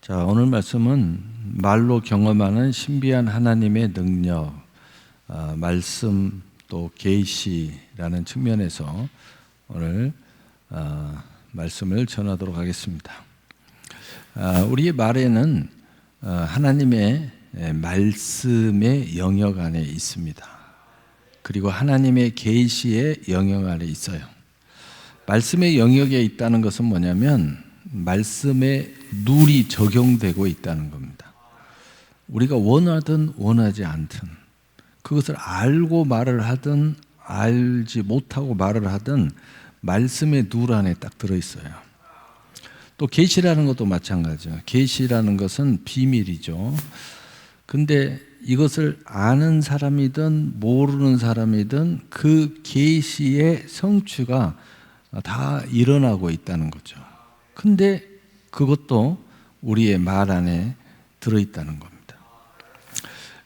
자, 오늘 말씀은 말로 경험하는 신비한 하나님의 능력, 아, 말씀 또 계시라는 측면에서 오늘 아, 말씀을 전하도록 하겠습니다. 아, 우리의 말에는 아, 하나님의 에, 말씀의 영역 안에 있습니다. 그리고 하나님의 계시의 영역 안에 있어요. 말씀의 영역에 있다는 것은 뭐냐면 말씀에 룰이 적용되고 있다는 겁니다. 우리가 원하든 원하지 않든 그것을 알고 말을 하든 알지 못하고 말을 하든 말씀의 룰 안에 딱 들어 있어요. 또 계시라는 것도 마찬가지죠. 계시라는 것은 비밀이죠. 근데 이것을 아는 사람이든 모르는 사람이든 그 계시의 성취가 다 일어나고 있다는 거죠. 근데 그것도 우리의 말 안에 들어있다는 겁니다.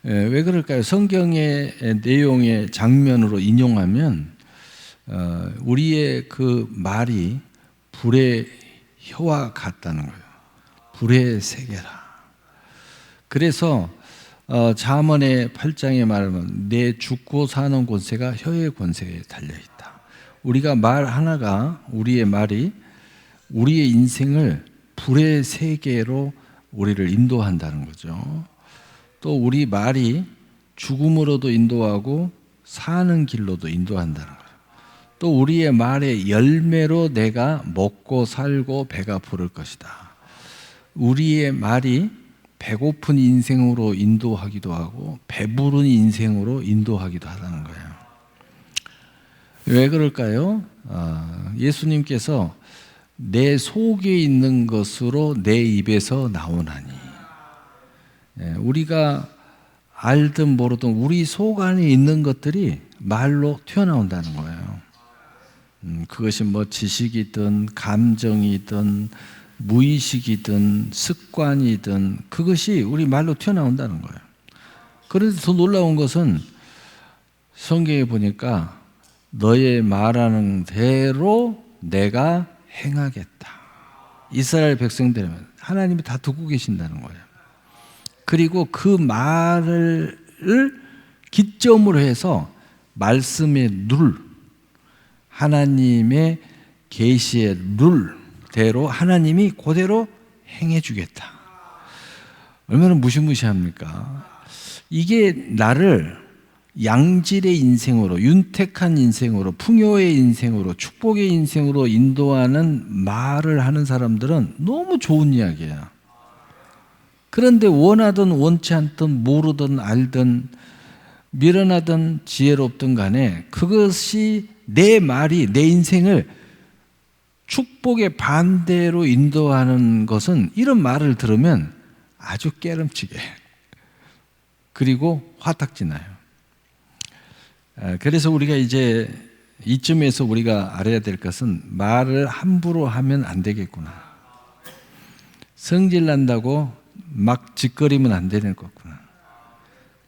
왜 그럴까요? 성경의 내용의 장면으로 인용하면 어, 우리의 그 말이 불의 혀와 같다는 거예요. 불의 세계라. 그래서 어, 자문의 8장에 말하면 내 죽고 사는 권세가 혀의 권세에 달려 있다. 우리가 말 하나가 우리의 말이 우리의 인생을 불의 세계로 우리를 인도한다는 거죠. 또 우리 말이 죽음으로도 인도하고 사는 길로도 인도한다는 거예요. 또 우리의 말의 열매로 내가 먹고 살고 배가 부를 것이다. 우리의 말이 배고픈 인생으로 인도하기도 하고 배부른 인생으로 인도하기도 하다는 거예요. 왜 그럴까요? 아, 예수님께서 내 속에 있는 것으로 내 입에서 나오나니. 예, 우리가 알든 모르든 우리 속 안에 있는 것들이 말로 튀어나온다는 거예요. 음, 그것이 뭐 지식이든 감정이든 무의식이든 습관이든 그것이 우리 말로 튀어나온다는 거예요. 그런데 더 놀라운 것은 성경에 보니까 너의 말하는 대로 내가 행하겠다. 이스라엘 백성들은 하나님이 다 듣고 계신다는 거예요. 그리고 그 말을 기점으로 해서 말씀의 룰, 하나님의 계시의 룰대로 하나님이 그대로 행해 주겠다. 얼마나 무시무시합니까? 이게 나를 양질의 인생으로, 윤택한 인생으로, 풍요의 인생으로, 축복의 인생으로 인도하는 말을 하는 사람들은 너무 좋은 이야기야. 그런데 원하든 원치 않든 모르든 알든 미련하든 지혜롭든 간에 그것이 내 말이 내 인생을 축복의 반대로 인도하는 것은 이런 말을 들으면 아주 깨름치게 그리고 화딱지 나요. 그래서 우리가 이제 이쯤에서 우리가 알아야 될 것은 말을 함부로 하면 안 되겠구나. 성질 난다고 막 짓거리면 안 되는 거구나.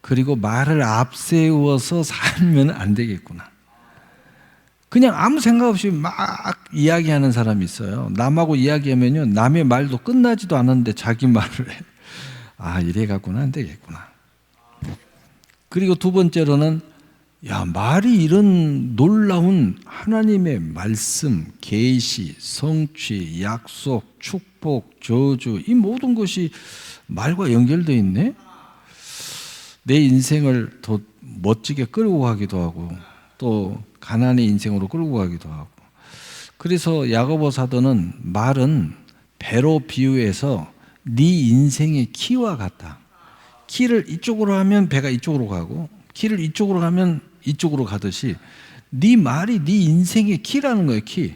그리고 말을 앞세워서 살면 안 되겠구나. 그냥 아무 생각 없이 막 이야기하는 사람이 있어요. 남하고 이야기하면요. 남의 말도 끝나지도 않았는데 자기 말을 해. 아, 이래 갖고는 안 되겠구나. 그리고 두 번째로는 야, 말이 이런 놀라운 하나님의 말씀, 계시, 성취, 약속, 축복, 저주 이 모든 것이 말과 연결되어 있네. 내 인생을 더 멋지게 끌고 가기도 하고 또 가난의 인생으로 끌고 가기도 하고. 그래서 야고보 사도는 말은 배로 비유해서 네 인생의 키와 같다. 키를 이쪽으로 하면 배가 이쪽으로 가고 키를 이쪽으로 하면 이쪽으로 가듯이 네 말이 네 인생의 키라는 거예요, 키.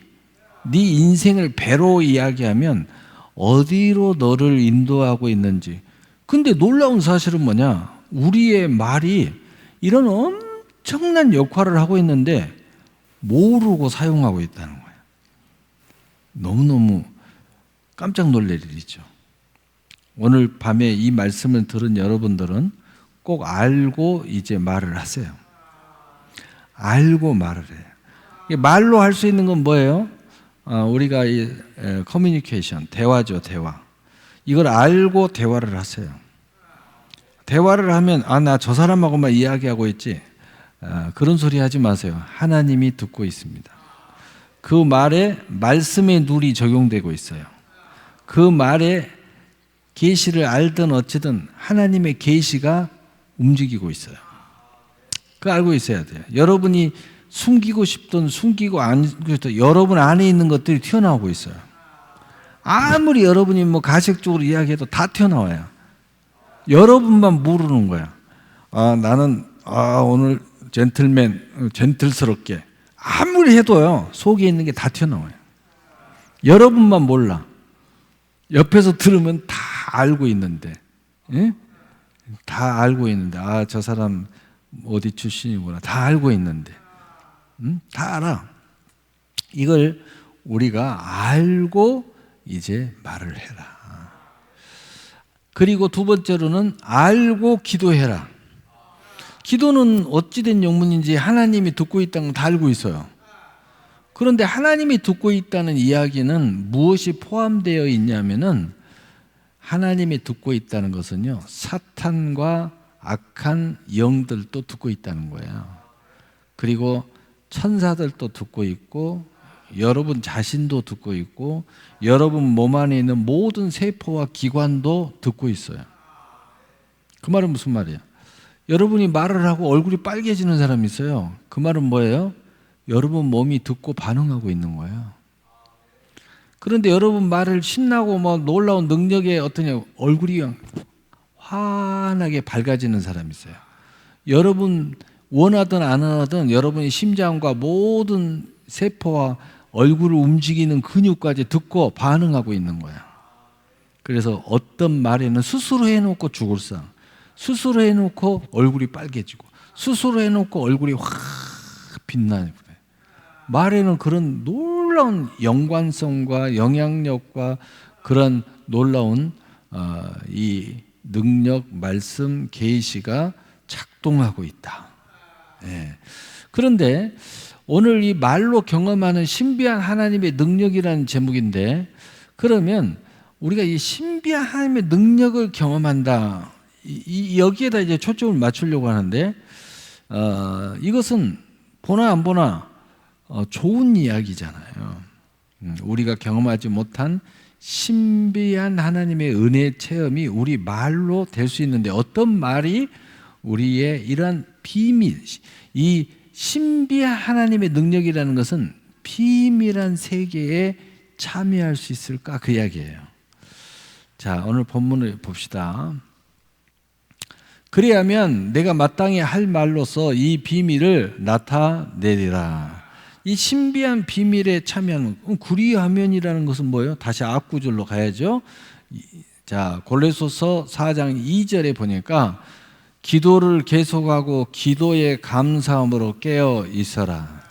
네 인생을 배로 이야기하면 어디로 너를 인도하고 있는지. 근데 놀라운 사실은 뭐냐? 우리의 말이 이런 엄청난 역할을 하고 있는데 모르고 사용하고 있다는 거예요. 너무너무 깜짝 놀랄 일이죠. 오늘 밤에 이 말씀을 들은 여러분들은 꼭 알고 이제 말을 하세요. 알고 말을 해요. 말로 할 수 있는 건 뭐예요? 어, 우리가 이 커뮤니케이션, 대화죠, 대화. 이걸 알고 대화를 하세요. 대화를 하면 아 나 저 사람하고만 이야기하고 있지 아, 그런 소리 하지 마세요. 하나님이 듣고 있습니다. 그 말에 말씀의 룰이 적용되고 있어요. 그 말에 계시를 알든 어찌든 하나님의 계시가 움직이고 있어요. 그 알고 있어야 돼요. 여러분이 숨기고 싶든 숨기고 안 싶든 여러분 안에 있는 것들이 튀어나오고 있어요. 아무리 여러분이 뭐 가식적으로 이야기해도 다 튀어나와요. 여러분만 모르는 거야. 아, 나는 아, 오늘 젠틀맨 젠틀스럽게 아무리 해도요. 속에 있는 게 다 튀어나와요. 여러분만 몰라. 옆에서 들으면 다 알고 있는데. 예? 다 알고 있는데 아, 저 사람 어디 출신이구나. 다 알고 있는데. 음? 다 알아. 이걸 우리가 알고 이제 말을 해라. 그리고 두 번째로는 알고 기도해라. 기도는 어찌된 영문인지 하나님이 듣고 있다는 걸다 알고 있어요. 그런데 하나님이 듣고 있다는 이야기는 무엇이 포함되어 있냐면은 하나님이 듣고 있다는 것은요, 사탄과 악한 영들도 듣고 있다는 거예요. 그리고 천사들도 듣고 있고 여러분 자신도 듣고 있고 여러분 몸 안에 있는 모든 세포와 기관도 듣고 있어요. 그 말은 무슨 말이에요? 여러분이 말을 하고 얼굴이 빨개지는 사람이 있어요. 그 말은 뭐예요? 여러분 몸이 듣고 반응하고 있는 거예요. 그런데 여러분 말을 신나고 뭐 놀라운 능력에 어떠냐 얼굴이 환하게 밝아지는 사람이 있어요. 여러분 원하든 안 원하든 여러분의 심장과 모든 세포와 얼굴을 움직이는 근육까지 듣고 반응하고 있는 거야. 그래서 어떤 말에는 스스로 해놓고 죽을 상, 스스로 해놓고 얼굴이 빨개지고, 스스로 해놓고 얼굴이 확 거야. 말에는 그런 놀라운 연관성과 영향력과 그런 놀라운 어, 이 능력, 말씀, 계시가 작동하고 있다. 예. 그런데 오늘 이 말로 경험하는 신비한 하나님의 능력이라는 제목인데 그러면 우리가 이 신비한 하나님의 능력을 경험한다. 이, 여기에다 이제 초점을 맞추려고 하는데 어, 이것은 보나 안 보나 어, 좋은 이야기잖아요. 음, 우리가 경험하지 못한 신비한 하나님의 은혜 체험이 우리 말로 될 수 있는데 어떤 말이 우리의 이러한 비밀, 이 신비한 하나님의 능력이라는 것은 비밀한 세계에 참여할 수 있을까 그 이야기예요. 자, 오늘 본문을 봅시다. 그리하면 내가 마땅히 할 말로서 이 비밀을 나타내리라. 이 신비한 비밀에 참여하는 구리화면이라는 것은 뭐예요? 다시 앞 구절로 가야죠. 자, 골레소서 4장 2절에 보니까 기도를 계속하고 기도의 감사함으로 깨어 있어라.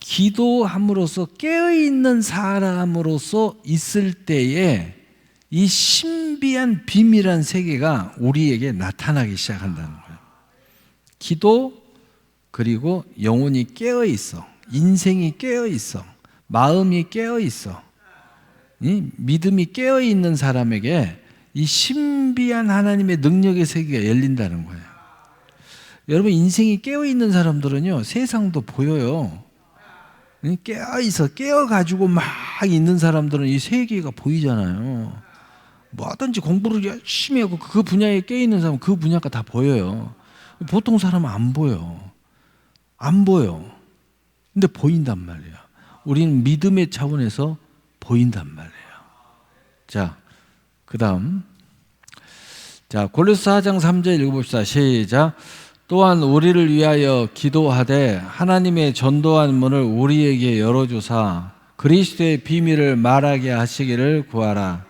기도함으로써 깨어 있는 사람으로서 있을 때에 이 신비한 비밀한 세계가 우리에게 나타나기 시작한다는 거예요. 기도 그리고 영혼이 깨어 있어. 인생이 깨어 있어. 마음이 깨어 있어. 믿음이 깨어 있는 사람에게 이 신비한 하나님의 능력의 세계가 열린다는 거예요. 여러분 인생이 깨어 있는 사람들은요 세상도 보여요. 깨어 있어 깨어 가지고 막 있는 사람들은 이 세계가 보이잖아요. 뭐든지 공부를 열심히 하고 그 분야에 깨어 있는 사람은 그 분야가 다 보여요. 보통 사람은 안 보여. 안 보여. 근데 보인단 말이야. 우리는 믿음의 차원에서 보인단 말이에요. 자, 그 다음. 자, 골로스 4장 3절 읽어봅시다. 시작. 또한 우리를 위하여 기도하되 하나님의 전도한 문을 우리에게 열어주사 그리스도의 비밀을 말하게 하시기를 구하라.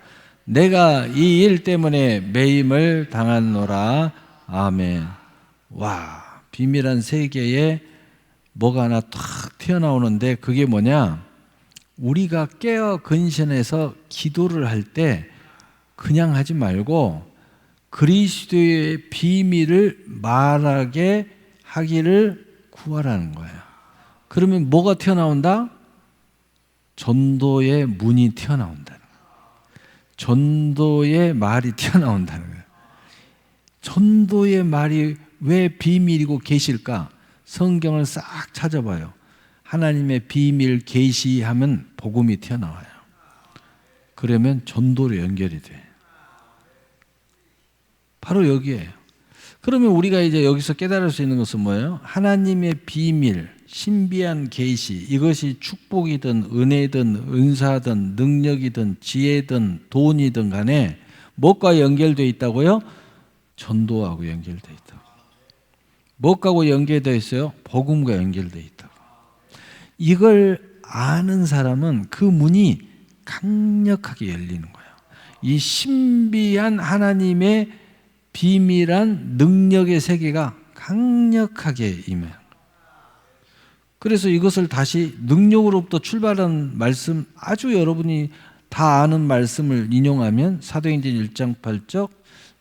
내가 이 일 때문에 매임을 당한노라. 아멘. 와, 비밀한 세계에 뭐가 하나 탁 튀어나오는데 그게 뭐냐? 우리가 깨어 근신해서 기도를 할 때 그냥 하지 말고 그리스도의 비밀을 말하게 하기를 구하라는 거예요. 그러면 뭐가 튀어나온다? 전도의 문이 튀어나온다는 거예요. 전도의 말이 튀어나온다는 거예요. 전도의 말이 왜 비밀이고 계실까? 성경을 싹 찾아봐요. 하나님의 비밀 계시하면 복음이 튀어나와요. 그러면 전도로 연결이 돼. 바로 여기에요. 그러면 우리가 이제 여기서 깨달을 수 있는 것은 뭐예요? 하나님의 비밀, 신비한 계시 이것이 축복이든 은혜든 은사든 능력이든 지혜든 돈이든 간에 무엇과 연결되어 있다고요? 전도하고 연결되어 있다고. 무엇하고 연결되어 있어요? 복음과 연결되어 있다고. 이걸 아는 사람은 그 문이 강력하게 열리는 거예요. 이 신비한 하나님의 비밀한 능력의 세계가 강력하게 임해요. 그래서 이것을 다시 능력으로부터 출발한 말씀 아주 여러분이 다 아는 말씀을 인용하면 사도행전 1장 8절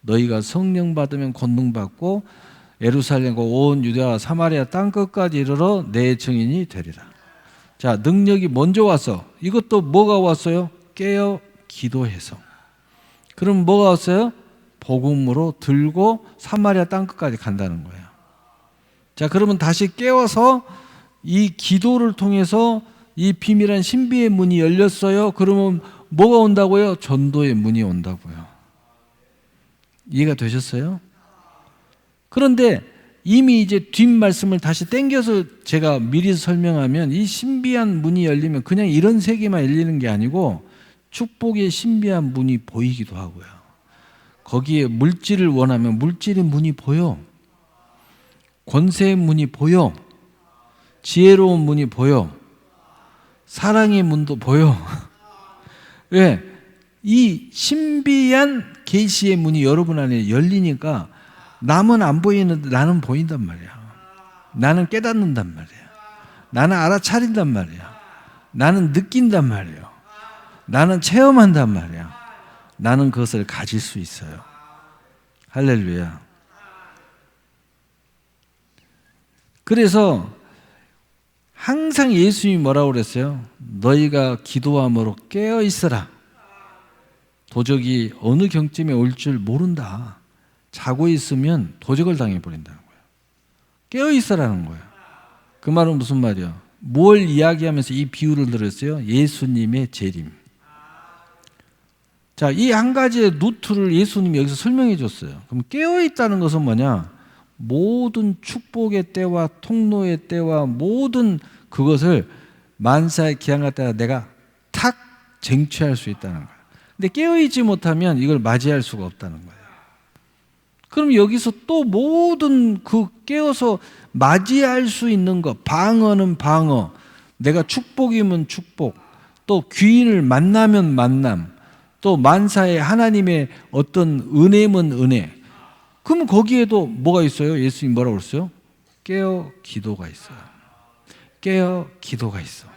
너희가 성령 받으면 권능 받고 예루살렘과 온 유대와 사마리아 땅 끝까지 이르러 내 증인이 되리라. 자, 능력이 먼저 왔어. 이것도 뭐가 왔어요? 깨어 기도해서. 그럼 뭐가 왔어요? 복음으로 들고 사마리아 땅 끝까지 간다는 거예요. 자, 그러면 다시 깨워서 이 기도를 통해서 이 비밀한 신비의 문이 열렸어요. 그러면 뭐가 온다고요? 전도의 문이 온다고요. 이해가 되셨어요? 그런데 이미 이제 뒷 말씀을 다시 땡겨서 제가 미리 설명하면 이 신비한 문이 열리면 그냥 이런 세계만 열리는 게 아니고 축복의 신비한 문이 보이기도 하고요. 거기에 물질을 원하면 물질의 문이 보여. 권세의 문이 보여. 지혜로운 문이 보여. 사랑의 문도 보여. 왜? 이 신비한 계시의 문이 여러분 안에 열리니까 남은 안 보이는데 나는 보인단 말이야. 나는 깨닫는단 말이야. 나는 알아차린단 말이야. 나는 느낀단 말이야. 나는 체험한단 말이야. 나는 그것을 가질 수 있어요. 할렐루야. 그래서 항상 예수님이 뭐라고 그랬어요? 너희가 기도함으로 깨어 있어라. 도적이 어느 경쯤에 올 줄 모른다. 자고 있으면 도적을 당해 버린다는 거예요. 깨어 있어라는 거예요. 그 말은 무슨 말이야? 뭘 이야기하면서 이 비유를 들었어요? 예수님의 재림. 자, 이 한 가지의 루트를 예수님이 여기서 설명해 줬어요. 그럼 깨어 있다는 것은 뭐냐? 모든 축복의 때와 통로의 때와 모든 그것을 만사의 기한과 때가 내가 탁 쟁취할 수 있다는 거예요. 근데 깨어 있지 못하면 이걸 맞이할 수가 없다는 거예요. 그럼 여기서 또 모든 그 깨어서 맞이할 수 있는 것, 방어는 방어, 내가 축복이면 축복, 또 귀인을 만나면 만남, 또 만사의 하나님의 어떤 은혜면 은혜. 그럼 거기에도 뭐가 있어요? 예수님 뭐라고 그랬어요? 깨어 기도가 있어요. 깨어 기도가 있어.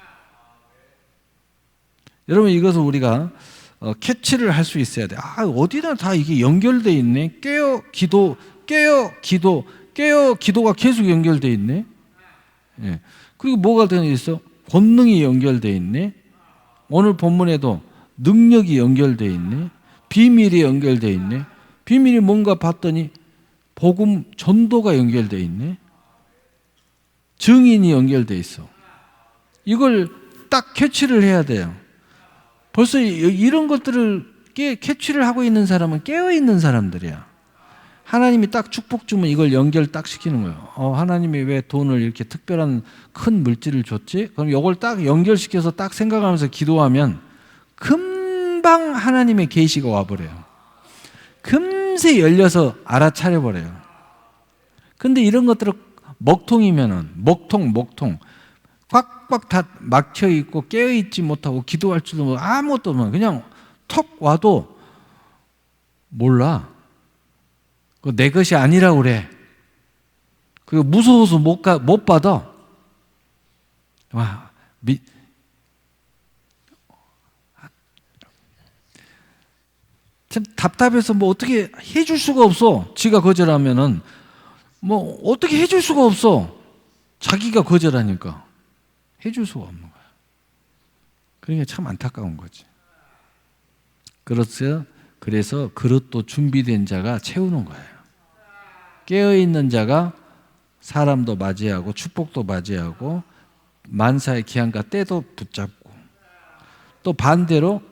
여러분 이것을 우리가 어, 캐치를 할 수 있어야 돼. 아, 어디나 다 이게 연결돼 있네. 깨어 기도, 깨어 기도, 깨어 기도가 계속 연결돼 있네. 예. 그리고 뭐가 되어 있어? 권능이 연결돼 있네. 오늘 본문에도 능력이 연결돼 있네. 비밀이 연결돼 있네. 비밀이 뭔가 봤더니 복음 전도가 연결돼 있네. 증인이 연결돼 있어. 이걸 딱 캐치를 해야 돼요. 벌써 이런 것들을 캐치를 하고 있는 사람은 깨어 있는 사람들이야. 하나님이 딱 축복 주면 이걸 연결 딱 시키는 거예요. 어, 하나님이 왜 돈을 이렇게 특별한 큰 물질을 줬지? 그럼 이걸 딱 연결시켜서 딱 생각하면서 기도하면 금방 하나님의 계시가 와버려요. 금세 열려서 알아차려 버려요. 근데 이런 것들을 먹통이면은 먹통 먹통 꽉꽉 다 막혀 있고 깨어 있지 못하고 기도할 줄도 모르고 아무것도 없는 그냥 턱 와도 몰라. 내 것이 아니라고 그래. 그리고 무서워서 못, 가, 못 받아. 와, 미, 참 답답해서 뭐 어떻게 해줄 수가 없어. 지가 거절하면은 뭐 어떻게 해줄 수가 없어. 자기가 거절하니까 해줄 수가 없는 거야. 그러니까 참 안타까운 거지. 그렇죠? 그래서 그릇도 준비된 자가 채우는 거예요. 깨어 있는 자가 사람도 맞이하고 축복도 맞이하고 만사의 기한과 때도 붙잡고 또 반대로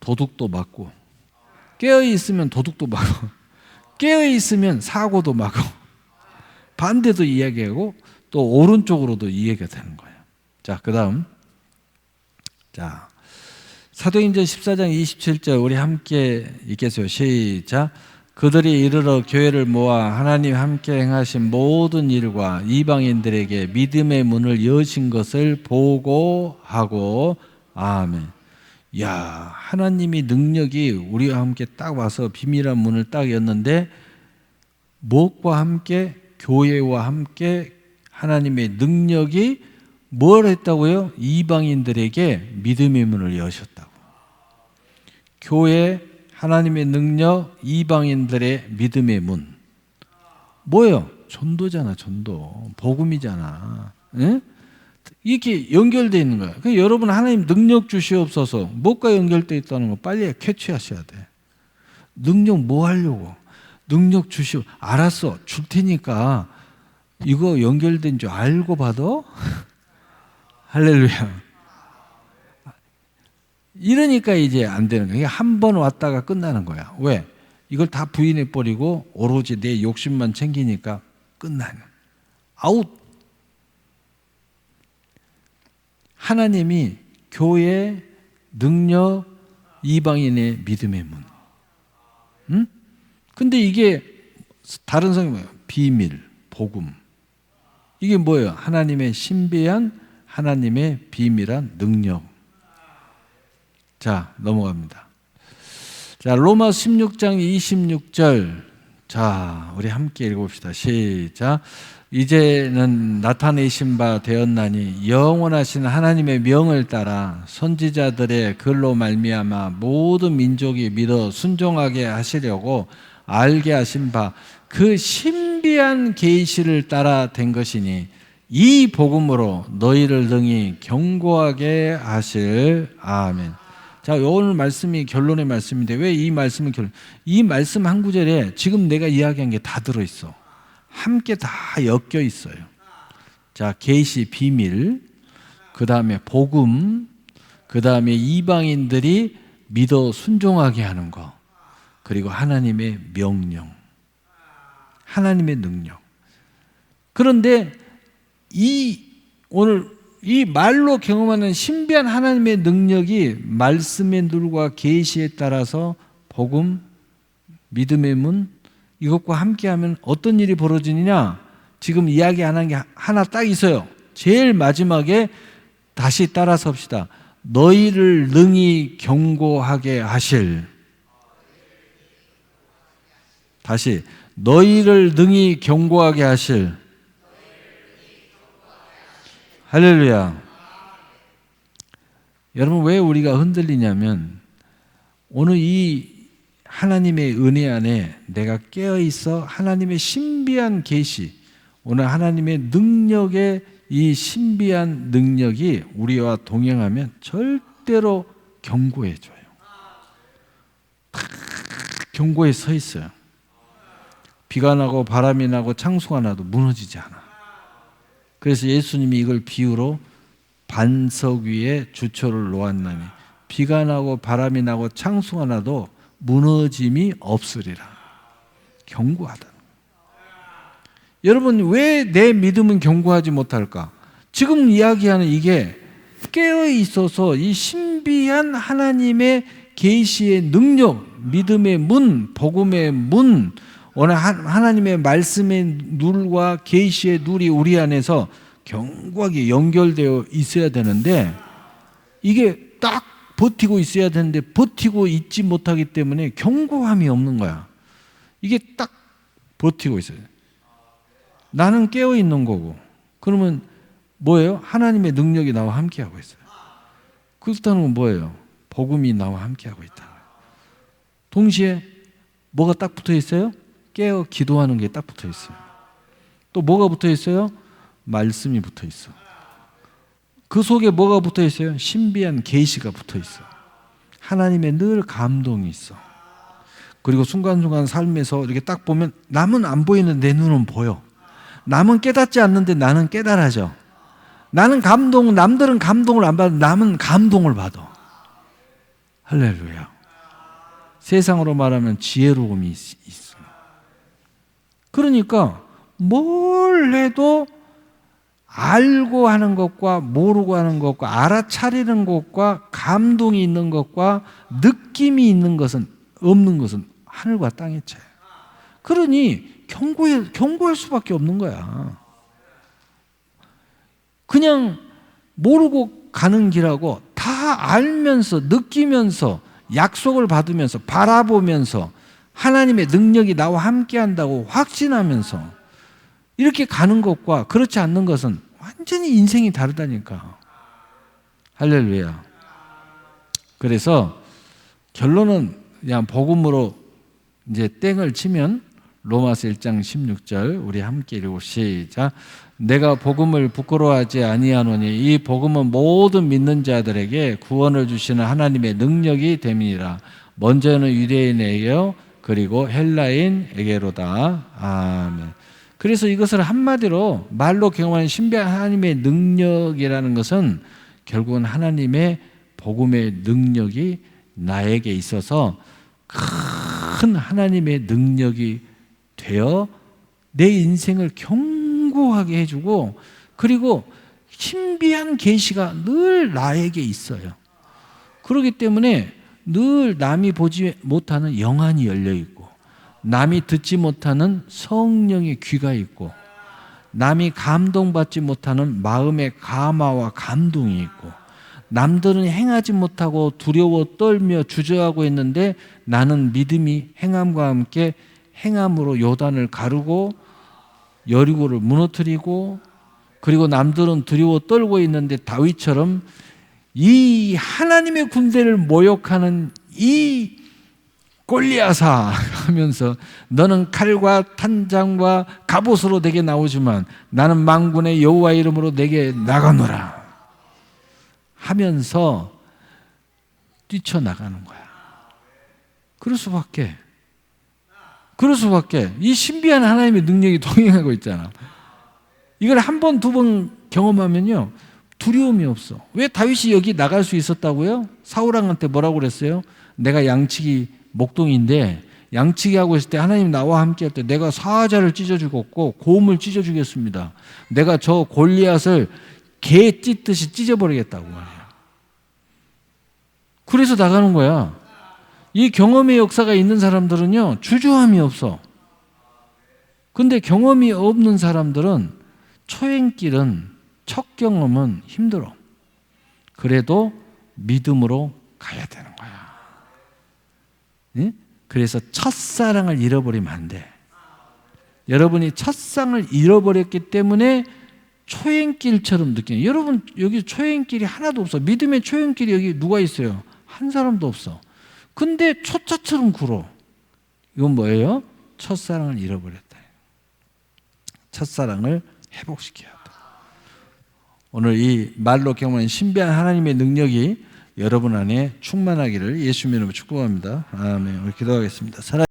도둑도 맞고 깨어 있으면 도둑도 맞고 깨어 있으면 사고도 맞고 반대도 이야기하고 또 오른쪽으로도 이야기가 되는 거예요. 자, 그 다음 자 사도행전 14장 27절 우리 함께 읽겠어요. 시작. 그들이 이르러 교회를 모아 하나님 함께 행하신 모든 일과 이방인들에게 믿음의 문을 여신 것을 보고하고 아멘. 야, 하나님이 능력이 우리와 함께 딱 와서 비밀한 문을 딱 였는데 무엇과 함께 교회와 함께 하나님의 능력이 뭘 했다고요? 이방인들에게 믿음의 문을 여셨다고. 교회 하나님의 능력 이방인들의 믿음의 문. 뭐예요? 전도잖아, 전도. 복음이잖아. 응? 이렇게 연결되어 있는 거야. 그러니까 여러분 하나님 능력 주시옵소서. 무엇과 연결되어 있다는 거 빨리 캐치하셔야 돼. 능력 뭐 하려고? 능력 주시오. 알았어. 줄 테니까 이거 연결된 줄 알고 받아? 할렐루야. 이러니까 이제 안 되는 거야. 한번 왔다가 끝나는 거야. 왜? 이걸 다 부인해 버리고 오로지 내 욕심만 챙기니까 끝나는. 아웃. 하나님이 교회 능력 이방인의 믿음의 문. 응? 근데 이게 다른 성경 뭐예요? 비밀, 복음. 이게 뭐예요? 하나님의 신비한 하나님의 비밀한 능력. 자, 넘어갑니다. 자, 로마 16장 26절. 자, 우리 함께 읽어봅시다. 시작. 이제는 나타내신 바 되었나니 영원하신 하나님의 명을 따라 선지자들의 글로 말미암아 모든 민족이 믿어 순종하게 하시려고 알게 하신 바 그 신비한 계시를 따라 된 것이니 이 복음으로 너희를 능히 경고하게 하실 아멘. 자, 오늘 말씀이 결론의 말씀인데 왜 이 말씀은 결론? 이 말씀 한 구절에 지금 내가 이야기한 게 다 들어 있어. 함께 다 엮여 있어요. 자, 계시 비밀, 그 다음에 복음, 그 다음에 이방인들이 믿어 순종하게 하는 거, 그리고 하나님의 명령, 하나님의 능력. 그런데 이 오늘 이 말로 경험하는 신비한 하나님의 능력이 말씀의 눈과 계시에 따라서 복음, 믿음의 문 이것과 함께하면 어떤 일이 벌어지느냐? 지금 이야기 안 한 게 하나 딱 있어요. 제일 마지막에 다시 따라서 합시다. 너희를 능히 경고하게 하실. 다시 너희를 능히 경고하게 하실. 할렐루야. 여러분 왜 우리가 흔들리냐면 오늘 이 하나님의 은혜 안에 내가 깨어 있어 하나님의 신비한 계시 오늘 하나님의 능력의 이 신비한 능력이 우리와 동행하면 절대로 경고해 줘요. 경고에 서 있어요. 비가 나고 바람이 나고 창수가 나도 무너지지 않아. 그래서 예수님이 이걸 비유로 반석 위에 주초를 놓았나니 비가 나고 바람이 나고 창수가 나도 무너짐이 없으리라. 경고하다. 여러분 왜 내 믿음은 경고하지 못할까? 지금 이야기하는 이게 깨어 있어서 이 신비한 하나님의 계시의 능력, 믿음의 문, 복음의 문, 오늘 하나님의 말씀의 눌과 계시의 눌이 우리 안에서 견고하게 연결되어 있어야 되는데 이게 딱 버티고 있어야 되는데 버티고 있지 못하기 때문에 견고함이 없는 거야. 이게 딱 버티고 있어요. 나는 깨어 있는 거고. 그러면 뭐예요? 하나님의 능력이 나와 함께 하고 있어요. 그렇다는 건 뭐예요? 복음이 나와 함께 하고 있다. 동시에 뭐가 딱 붙어 있어요? 깨어 기도하는 게 딱 붙어 있어요. 또 뭐가 붙어 있어요? 말씀이 붙어 있어. 그 속에 뭐가 붙어 있어요? 신비한 계시가 붙어 있어. 하나님의 늘 감동이 있어. 그리고 순간순간 삶에서 이렇게 딱 보면 남은 안 보이는데 내 눈은 보여. 남은 깨닫지 않는데 나는 깨달아져. 나는 감동, 남들은 감동을 안 받아. 남은 감동을 받아. 할렐루야. 세상으로 말하면 지혜로움이 있- 있어. 그러니까 뭘 해도 알고 하는 것과 모르고 하는 것과 알아차리는 것과 감동이 있는 것과 느낌이 있는 것은 없는 것은 하늘과 땅의 차이. 그러니 경고해 경고할 수밖에 없는 거야. 그냥 모르고 가는 길하고 다 알면서 느끼면서 약속을 받으면서 바라보면서 하나님의 능력이 나와 함께 한다고 확신하면서 이렇게 가는 것과 그렇지 않는 것은 완전히 인생이 다르다니까. 할렐루야. 그래서 결론은 그냥 복음으로 이제 땡을 치면 로마서 1장 16절 우리 함께 읽고 시작. 내가 복음을 부끄러워하지 아니하노니 이 복음은 모든 믿는 자들에게 구원을 주시는 하나님의 능력이 됨이니라. 먼저는 유대인에게요 그리고 헬라인에게로다. 아멘. 그래서 이것을 한마디로 말로 경험하는 신비한 하나님의 능력이라는 것은 결국은 하나님의 복음의 능력이 나에게 있어서 큰 하나님의 능력이 되어 내 인생을 견고하게 해주고 그리고 신비한 계시가 늘 나에게 있어요. 그렇기 때문에 늘 남이 보지 못하는 영안이 열려 있고 남이 듣지 못하는 성령의 귀가 있고 남이 감동받지 못하는 마음의 감화와 감동이 있고 남들은 행하지 못하고 두려워 떨며 주저하고 있는데 나는 믿음이 행함과 함께 행함으로 요단을 가르고 여리고를 무너뜨리고 그리고 남들은 두려워 떨고 있는데 다윗처럼 이 하나님의 군대를 모욕하는 이 골리아사 하면서 너는 칼과 탄장과 갑옷으로 내게 나오지만 나는 망군의 여호와 이름으로 내게 나가노라 하면서 뛰쳐나가는 거야. 그럴 수밖에. 그럴 수밖에. 이 신비한 하나님의 능력이 동행하고 있잖아. 이걸 한 번, 두 번 경험하면요. 두려움이 없어. 왜 다윗이 여기 나갈 수 있었다고요? 사울왕한테 뭐라고 그랬어요? 내가 양치기 목동인데 양치기 하고 있을 때 하나님 나와 함께 할 때 내가 사자를 찢어 죽었고 곰을 찢어 주겠습니다. 내가 저 골리앗을 개 찢듯이 찢어 버리겠다고 말이야. 그래서 나가는 거야. 이 경험의 역사가 있는 사람들은요, 주저함이 없어. 근데 경험이 없는 사람들은 초행길은 첫 경험은 힘들어. 그래도 믿음으로 가야 되는 거야. 응? 그래서 첫사랑을 잃어버리면 안 돼. 여러분이 첫상을 잃어버렸기 때문에 초행길처럼 느끼는. 여러분 여기 초행길이 하나도 없어. 믿음의 초행길이 여기 누가 있어요? 한 사람도 없어. 근데 초짜처럼 굴어. 이건 뭐예요? 첫사랑을 잃어버렸다. 첫사랑을 회복시켜야 돼. 오늘 이 말로 경험한 신비한 하나님의 능력이 여러분 안에 충만하기를 예수님으로 축복합니다. 아멘. 기도하겠습니다.